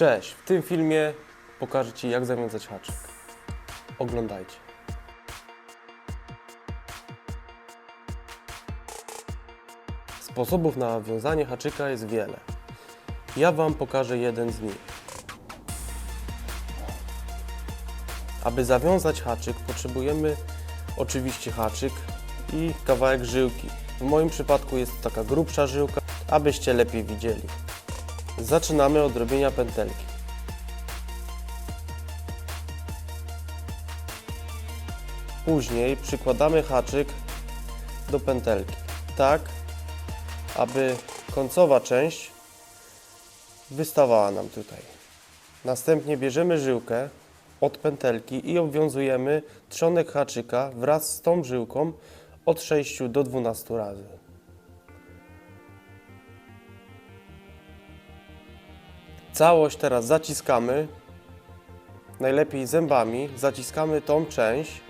Cześć, w tym filmie pokażę Ci jak zawiązać haczyk. Oglądajcie. Sposobów na wiązanie haczyka jest wiele. Ja Wam pokażę jeden z nich. Aby zawiązać haczyk potrzebujemy oczywiście haczyk i kawałek żyłki. W moim przypadku jest to taka grubsza żyłka, abyście lepiej widzieli. Zaczynamy od robienia pętelki. Później przykładamy haczyk do pętelki, tak aby końcowa część wystawała nam tutaj. Następnie bierzemy żyłkę od pętelki i obwiązujemy trzonek haczyka wraz z tą żyłką od 6 do 12 razy. Całość teraz zaciskamy, najlepiej zębami, zaciskamy tą część.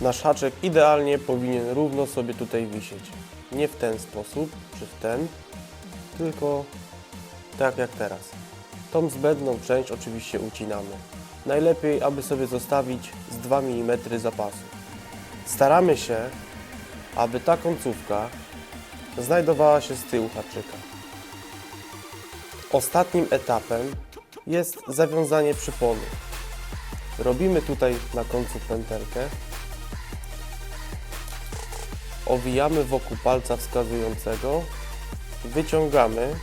Nasz haczek idealnie powinien równo sobie tutaj wisieć. Nie w ten sposób, czy w ten, tylko tak jak teraz. Tą zbędną część oczywiście ucinamy. Najlepiej, aby sobie zostawić z 2 mm zapasu. Staramy się, aby ta końcówka znajdowała się z tyłu haczyka. Ostatnim etapem jest zawiązanie przypony. Robimy tutaj na końcu pętelkę. Owijamy wokół palca wskazującego, wyciągamy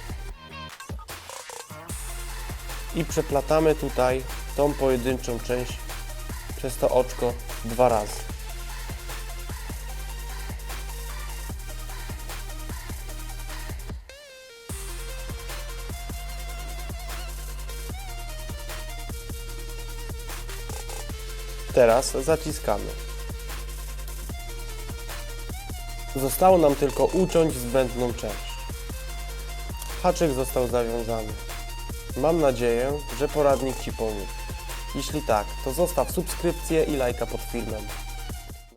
i przeplatamy tutaj tą pojedynczą część przez to oczko dwa razy. Teraz zaciskamy. Zostało nam tylko uciąć zbędną część. Haczyk został zawiązany. Mam nadzieję, że poradnik Ci pomógł. Jeśli tak, to zostaw subskrypcję i lajka pod filmem.